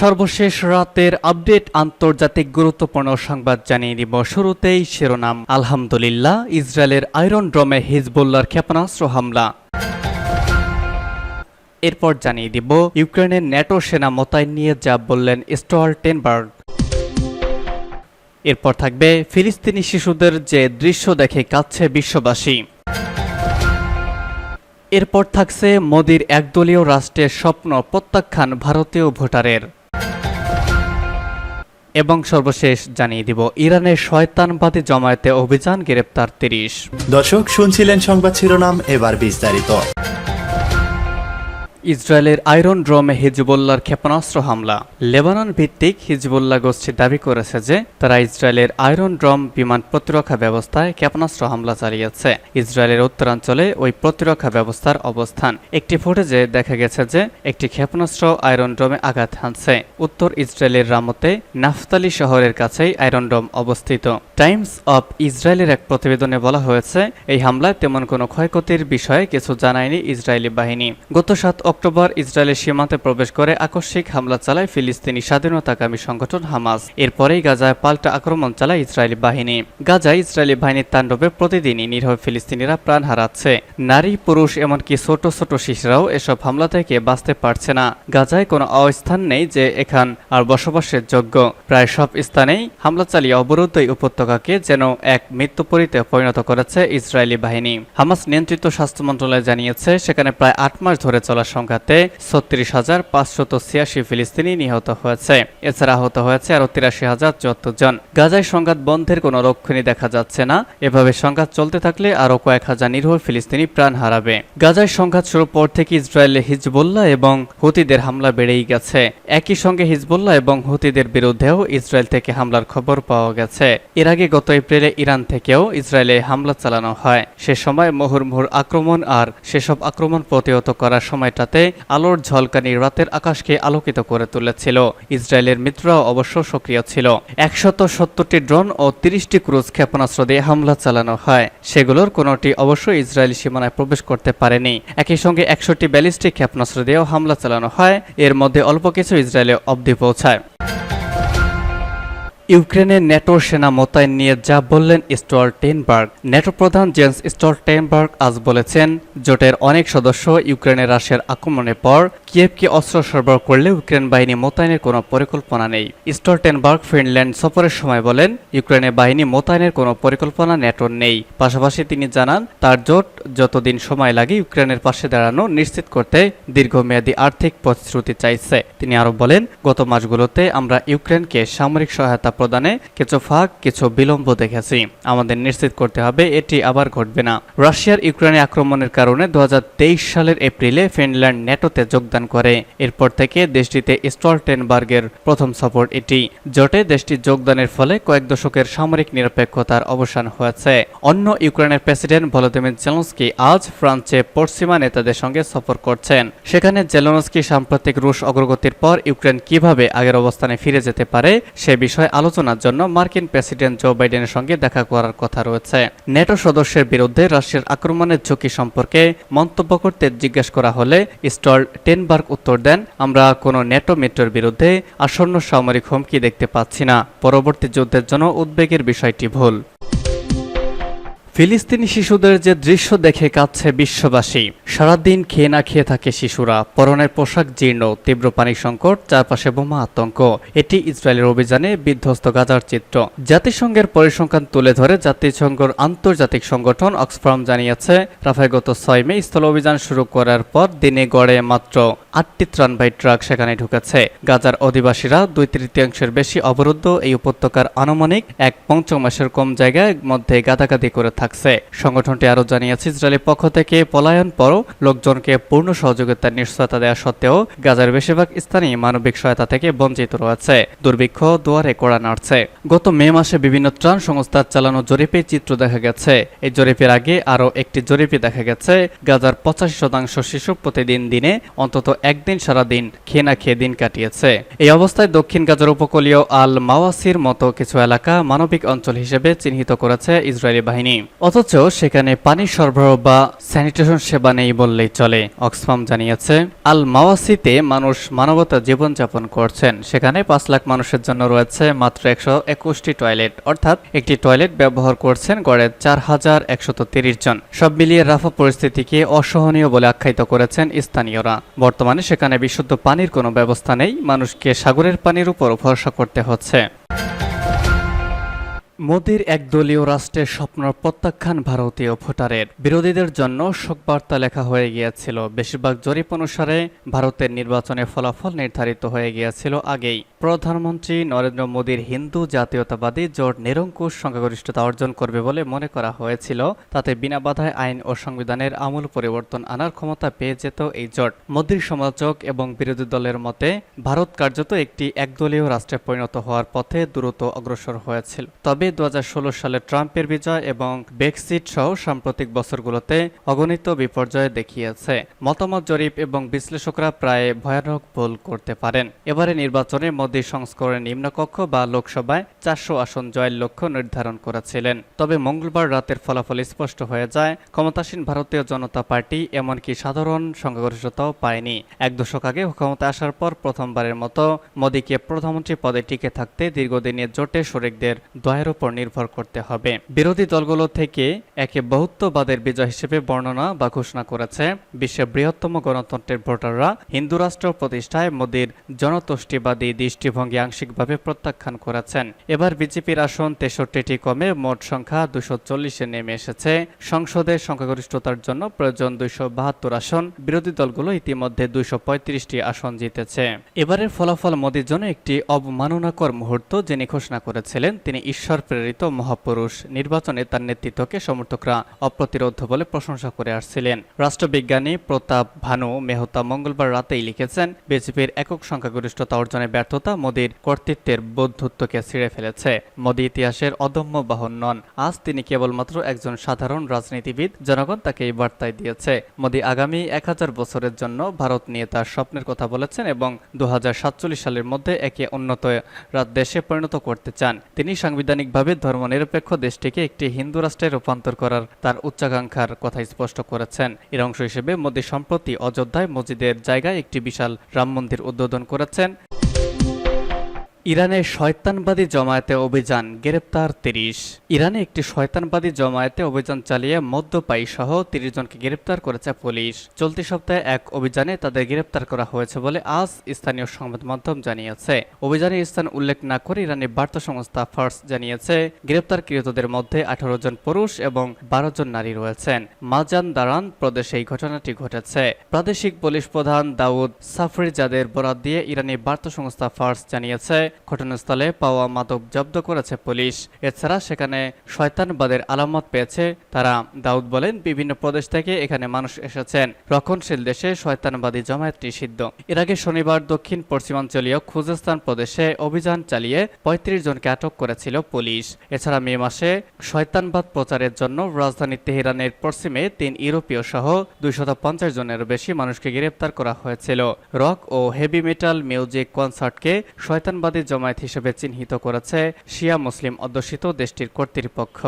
সর্বশেষ রাতের আপডেট আন্তর্জাতিক গুরুত্বপূর্ণ সংবাদ জানিয়ে দিব। শুরুতেই শিরোনাম, আলহামদুলিল্লাহ, ইসরায়েলের আয়রন ড্রমে হিজবুল্লার ক্ষেপণাস্ত্র হামলা। এরপর জানিয়ে দিব, ইউক্রেনের ন্যাটো সেনা মোতায়েন নিয়ে যা বললেন স্টোয়ালটেনবার্গ এরপর থাকবে, ফিলিস্তিনি শিশুদের যে দৃশ্য দেখে কাচ্ছে বিশ্ববাসী। এরপর থাকছে মোদির একদলীয় রাষ্ট্রের স্বপ্ন প্রত্যাখ্যান ভারতীয় ভোটারের। এবং সর্বশেষ জানিয়ে দিব ইরানের শয়তানবাদী জমায়েতে অভিযান, গ্রেপ্তার তিরিশ। দর্শক, শুনছিলেন সংবাদ শিরোনাম, এবার বিস্তারিত। ইসরায়েলের আয়রন ড্রমে হিজবুল্লাহর ক্ষেপণাস্ত্র হামলা। লেবানন ভিত্তিক হিজবুল্লাহ গোষ্ঠী দাবি করেছে যে, তারা ইসরায়েলের আয়রন ড্রম বিমান প্রতিরক্ষা ব্যবস্থায় ক্ষেপণাস্ত্র হামলা চালিয়েছে। ইসরায়েলের উত্তরাঞ্চলে ওই প্রতিরক্ষা ব্যবস্থার অবস্থান। একটি ফুটেজে দেখা গেছে যে, একটি ক্ষেপণাস্ত্র আয়রন ড্রমে আঘাত হানছে। উত্তর ইসরায়েলের রামতে নাফতালি শহরের কাছেই আয়রন ড্রম অবস্থিত। টাইমস অব ইসরায়েলের এক প্রতিবেদনে বলা হয়েছে, এই হামলায় তেমন কোনো ক্ষয়ক্ষতির বিষয়ে কিছু জানায়নি ইসরায়েলি বাহিনী। গত সাত অক্টোবর ইসরায়েলের সীমান্তে প্রবেশ করে আকস্মিক হামলা চালায় ফিলিস্তিনি স্বাধীনতাকামী সংগঠন হামাস। এরপরেই গাজায় পাল্টা আক্রমণ চালায় ইসরায়েলি বাহিনী। গাজায় ইসরায়েলি বাহিনীর তাণ্ডবে প্রতিদিনই নিরহ ফিলিস্তিনিরা প্রাণ হারাচ্ছে। নারী, পুরুষ, এমনকি ছোট ছোট শিশুরাও এসব হামলা থেকে বাঁচতে পারছে না। গাজায় কোনো অস্থান নেই যে এখান আর বসবাসের যোগ্য। প্রায় সব স্থানেই হামলা চালিয়ে অবরুদ্ধ উপত্যকাকে যেন এক মৃত্যুপরিতে পরিণত করেছে ইসরায়েলি বাহিনী। হামাস নিয়ন্ত্রিত স্বাস্থ্য মন্ত্রণালয় জানিয়েছে, সেখানে প্রায় আট মাস ধরে চলা সংঘাতে ছত্রিশ হাজার পাঁচশত ছিয়াশি ফিলিস্তিনি নিহত হয়েছে। এছাড়া আহত হয়েছে আরও তিরাশি হাজার চুয়াত্তর জন। গাজায় সংঘাত বন্ধের কোনো লক্ষণই দেখা যাচ্ছে না। এভাবে সংঘাত চলতে থাকলে আরও কয়েক হাজার নিরহ ফিলিস্তিনি প্রাণ হারাবে। গাজায় সংঘাত শুরুর পর থেকে ইসরায়েলে, হিজবুল্লাহ এবং হুতিদের হামলা বেড়েই গেছে। একই সঙ্গে হিজবুল্লাহ এবং হুতিদের বিরুদ্ধেও ইসরায়েল থেকে হামলার খবর পাওয়া গেছে। এর আগে গত এপ্রিলে ইরান থেকেও ইসরায়েলে হামলা চালানো হয়। সে সময় মুহুর্মুহুর আক্রমণ আর সেসব আক্রমণ প্রতিহত করার সময়টাতে আলোর ঝলকানি রাতের আকাশকে আলোকিত করে তুলেছিল। ইসরায়েলের মিত্ররাও অবশ্য সক্রিয় ছিল। একশত সত্তরটি ড্রোন ও তিরিশটি ক্রুজ ক্ষেপণাস্ত্র দিয়ে হামলা চালানো হয়। সেগুলোর কোনোটি অবশ্য ইসরায়েলি সীমানায় প্রবেশ করতে পারেনি। একই সঙ্গে একশোটি ব্যালিস্টিক ক্ষেপণাস্ত্র দিয়েও হামলা চালানো হয়। এর মধ্যে অল্প কিছু ইসরায়েলে অবধি পৌঁছায়। ইউক্রেনের ন্যাটো সেনা মোতায়েন নিয়ে যা বললেন স্টলটেনবার্গ ন্যাটো প্রধান জেন্স স্টলটেনবার্গ আজ বলেছেন, জোটের অনেক সদস্য ইউক্রেনের রাশিয়ার আক্রমণের পর কিয়েভকে অস্ত্র সরবরাহ করলে ইউক্রেন বাহিনী মোতায়েনের কোনো পরিকল্পনা নেই। স্টলটেনবার্গ ফিনল্যান্ড সফরের সময় বলেন ইউক্রেনের বাহিনী মোতায়েনের কোনো পরিকল্পনা ন্যাটোর নেই। পাশাপাশি তিনি জানান, তার জোট যতদিন সময় লাগে ইউক্রেনের পাশে দাঁড়ানো নিশ্চিত করতে দীর্ঘমেয়াদী আর্থিক প্রতিশ্রুতি চাইছে। তিনি আরও বলেন, গত মাসগুলোতে আমরা ইউক্রেনকে সামরিক সহায়তা প্রদানে কিছু ফাঁক, কিছু বিলম্ব দেখেছি। আমাদের নিশ্চিত করতে হবে এটি আবার ঘটবে না। রাশিয়ার ইউক্রেনে আক্রমণের কারণে দু হাজার তেইশ সালের এপ্রিলে ফিনল্যান্ড ন্যাটোতে যোগদান করে। এরপর থেকে দেশটিতে স্টলটেনবার্গের প্রথম সফর এটি। জোটে দেশটি যোগদানের ফলে কয়েক দশকের সামরিক নিরপেক্ষতার অবসান হয়েছে। অন্য ইউক্রেনের প্রেসিডেন্ট ভলোদিমির জেলনস্কি আজ ফ্রান্সে পশ্চিমা নেতাদের সঙ্গে সফর করছেন। সেখানে জেলনস্কি সাম্প্রতিক রুশ অগ্রগতির পর ইউক্রেন কীভাবে আগের অবস্থানে ফিরে যেতে পারে সে বিষয়ে আলোচনার জন্য মার্কিন প্রেসিডেন্ট জো বাইডেনের সঙ্গে দেখা করার কথা রয়েছে। নেটো সদস্যের বিরুদ্ধে রাশিয়ার আক্রমণের ঝুঁকি সম্পর্কে মন্তব্য করতে জিজ্ঞেস করা হলে স্টল টেনবার্গ উত্তর দেন, আমরা কোনো নেটো মিত্রের বিরুদ্ধে আসন্ন সামরিক হুমকি দেখতে পাচ্ছি না। পরবর্তী যুদ্ধের জন্য উদ্বেগের বিষয়টি ভুল। ফিলিস্তিনি শিশুদের যে দৃশ্য দেখে কাঁদছে বিশ্ববাসী। সারাদিন খেয়ে না খেয়ে থাকে শিশুরা। পরনের পোশাক জীর্ণ, তীব্র পানি সংকট, চারপাশে বোমা আতঙ্ক। এটি ইসরায়েলের অভিযানে বিধ্বস্ত গাজার চিত্র। জাতিসংঘের পরিসংখ্যান তুলে ধরে জাতিসংঘের আন্তর্জাতিক সংগঠন অক্সফার্ম জানিয়েছে, রাফায় গত ছয় মে স্থল অভিযান শুরু করার পর দিনে গড়ে মাত্র আটটি ত্রাণবাহী ট্রাক সেখানে ঢুকেছে। গাজার অধিবাসীরা দুই তৃতীয়াংশের বেশি অবরুদ্ধ এই উপত্যকার আনুমানিক এক পঞ্চমাসের কম জায়গায় মধ্যে গাদাগাদি করে থাকছে। সংগঠনটি আরও জানিয়েছে, ইসরায়েলের পক্ষ থেকে পলায়ন পর লোকজনকে পূর্ণ সহযোগিতার নিশ্চয়তা দেওয়া সত্ত্বেও গাজার বেশিরভাগ স্থানই মানবিক সহায়তা থেকে বঞ্চিত রয়েছে। দুর্ভিক্ষ, দুয়ারে কোড়া নাড়ছে। গত মে মাসে বিভিন্ন ত্রাণ সংস্থার চালানো জরিপে চিত্র দেখা গেছে। এই জরিপের আগে আরও একটি জরিপে দেখা গেছে, গাজার পঁচাশি শতাংশ শিশু প্রতিদিন দিনে অন্তত একদিন সারাদিন খেয়ে না খেয়ে দিন কাটিয়েছে। এই অবস্থায় দক্ষিণ গাজার উপকূলীয় আল মাওয়াসির মতো কিছু এলাকা মানবিক অঞ্চল হিসেবে চিহ্নিত করেছে ইসরায়েলি বাহিনী। অথচ সেখানে পানি সরবরাহ বা স্যানিটেশন সেবা নেই বললেই চলে, অক্সফাম জানিয়েছে। আল মাওয়াসিতে মানুষ মানবতা জীবনযাপন করছেন। সেখানে পাঁচ লাখ মানুষের জন্য রয়েছে মাত্র একশো একুশটি টয়লেট। অর্থাৎ একটি টয়লেট ব্যবহার করছেন গড়ে চার হাজার একশত তিরিশ জন। সব মিলিয়ে রাফা পরিস্থিতিকে অসহনীয় বলে আখ্যায়িত করেছেন স্থানীয়রা। বর্তমানে সেখানে বিশুদ্ধ পানির কোনো ব্যবস্থা নেই। মানুষকে সাগরের পানির উপর ভরসা করতে হচ্ছে। মোদির একদলীয় রাষ্ট্রের স্বপ্ন প্রত্যাখ্যান ভারতীয় ভোটারের। বিরোধীদের জন্য শোকবার্তা লেখা হয়ে গিয়েছিল। বেশিরভাগ জরিপ অনুসারে ভারতের নির্বাচনে ফলাফল নির্ধারিত হয়ে গিয়েছিল আগেই। প্রধানমন্ত্রী নরেন্দ্র মোদীর হিন্দু জাতীয়তাবাদী জোট নিরঙ্কুশ সংখ্যাগরিষ্ঠতা অর্জন করবে বলে মনে করা হয়েছিল। তাতে বিনা বাধায় আইন ও সংবিধানের আমূল পরিবর্তন আনার ক্ষমতা পেয়ে যেত এই জোট। মোদীর সমালোচক এবং বিরোধী দলের মতে, ভারত কার্যত একটি একদলীয় রাষ্ট্রে পরিণত হওয়ার পথে দ্রুত অগ্রসর হয়েছিল। তবে দু হাজার ষোলো সালে ট্রাম্পের বিজয় এবং ব্রেক্সিট সহ সাম্প্রতিক বছরগুলোতে অগণিত বিপর্যয় দেখিয়েছে। মতামত জরিপ এবং বিশ্লেষকরা প্রায় ভয়ানক ভুল করতে পারেন। এবারে নির্বাচনে মোদী সংস্করণের নিম্নকক্ষ বা লোকসভায় চারশো আসন জয়ের লক্ষ্য নির্ধারণ করেছিলেন। তবে মঙ্গলবার রাতের ফলাফল স্পষ্ট হয়ে যায়, ক্ষমতাসীন ভারতীয় জনতা পার্টি এমনকি সাধারণ সংখ্যাগরিষ্ঠতাও পায়নি। এক দশক আগে ক্ষমতা আসার পর প্রথমবারের মতো মোদীকে প্রধানমন্ত্রী পদে টিকে থাকতে দীর্ঘদিনের জোটে শরিকদের দয়ের উপর নির্ভর করতে হবে। বিরোধী দলগুলো থেকে একে বহুত্ববাদের বিজয় হিসেবে বর্ণনা বা ঘোষণা করেছে। বিশ্বের বৃহত্তম গণতন্ত্রের ভোটাররা হিন্দু রাষ্ট্র প্রতিষ্ঠায় মোদীর জনতুষ্টিবাদী দৃষ্টিভঙ্গি আংশিকভাবে প্রত্যাখ্যান করেছেন। এবার বিজেপির আসন তেষট্টিটি কমে মোট সংখ্যা দুশো চল্লিশে নেমে এসেছে। সংসদে সংখ্যাগরিষ্ঠতার জন্য প্রয়োজন দুইশো বাহাত্তর আসন। বিরোধী দলগুলো ইতিমধ্যে দুইশো পঁয়ত্রিশটি আসন জিতেছে। এবারের ফলাফল মোদীর জন্য একটি অবমাননাকর মুহূর্ত, যিনি ঘোষণা করেছিলেন, তিনি ঈশ্বর প্রেরিত মহাপুরুষ নির্বাচনে তার নেতৃত্বকে সমর্থকরা অপ্রতিরোধ বলে প্রশংসা করে আসছিলেন। রাষ্ট্রবিজ্ঞানী প্রতাপ ভানু মেহতা মঙ্গলবার রাতেই লিখেছেন, বিজেপির একক সংখ্যাগরিষ্ঠতা অর্জনে ব্যর্থতা মোদীর কর্তৃত্বের বৌদ্ধত্বকে ছিঁড়ে ফেলেছে। মোদী ইতিহাসের অদম্য বাহন নন। আজ তিনি কেবলমাত্র একজন সাধারণ রাজনীতিবিদ, জনগণ তাকে এই বার্তায় দিয়েছে। মোদী আগামী এক হাজার বছরের জন্য ভারত নিয়ে তার স্বপ্নের কথা বলেছেন এবং দু হাজার সাতচল্লিশ সালের মধ্যে একে উন্নত দেশে পরিণত করতে চান। তিনি সাংবিধানিকভাবে ধর্মনিরপেক্ষ দেশটিকে একটি হিন্দু রাষ্ট্রে রূপান্তর করার তার উচ্চাকাঙ্ক্ষার কথা স্পষ্ট করেছেন। এর অংশ হিসেবে মোদী সম্প্রতি অযোধ্যায় মসজিদের জায়গায় একটি বিশাল রাম মন্দির উদ্বোধন করেছেন। ইরানের শয়তানবাদী জমায়েতে অভিযান, গ্রেপ্তার তিরিশ। ইরানে একটি শয়তানবাদী জমায়েতে অভিযান চালিয়ে মদ্যপায়ী সহ তিরিশ জনকে গ্রেপ্তার করেছে পুলিশ। চলতি সপ্তাহে এক অভিযানে তাদের গ্রেপ্তার করা হয়েছে বলে আজ স্থানীয় সংবাদ মাধ্যম জানিয়েছে। অভিযানের স্থান উল্লেখ না করে ইরানের বার্তা সংস্থা ফার্স জানিয়েছে, গ্রেপ্তারকৃতদের মধ্যে আঠারো জন পুরুষ এবং বারো জন নারী রয়েছেন। মাজান দারান প্রদেশে এই ঘটনাটি ঘটেছে। প্রাদেশিক পুলিশ প্রধান দাউদ সাফরি যাদের বরাত দিয়ে ইরানি বার্তা সংস্থা ফার্স জানিয়েছে ঘটনাস্থলে পাওয়া মাদক জব্দ করেছে পুলিশ। এছাড়া সেখানে শয়তানবাদের আলামত পেয়েছে তারা। দাউদ বলেন, বিভিন্ন প্রদেশ থেকে এখানে মানুষ এসেছেন। রক্ষণশীল দেশে শয়তানবাদী জমায়েতটি সিদ্ধ। এর আগে শনিবার দক্ষিণ পশ্চিমাঞ্চলীয় খুজেস্তান প্রদেশে অভিযান চালিয়ে পঁয়ত্রিশ জনকে আটক করেছিল পুলিশ। এছাড়া মে মাসে শয়তানবাদ প্রচারের জন্য রাজধানী তেহরানের পশ্চিমে তিন ইউরোপীয় সহ দুইশত পঞ্চাশ জনের বেশি মানুষকে গ্রেপ্তার করা হয়েছিল। রক ও হেভি মেটাল মিউজিক কনসার্টকে শয়তানবাদী জমায়েত হিসেবে চিহ্নিত করেছে শিয়া মুসলিম অধ্যুষিত দেশটির কর্তৃপক্ষ।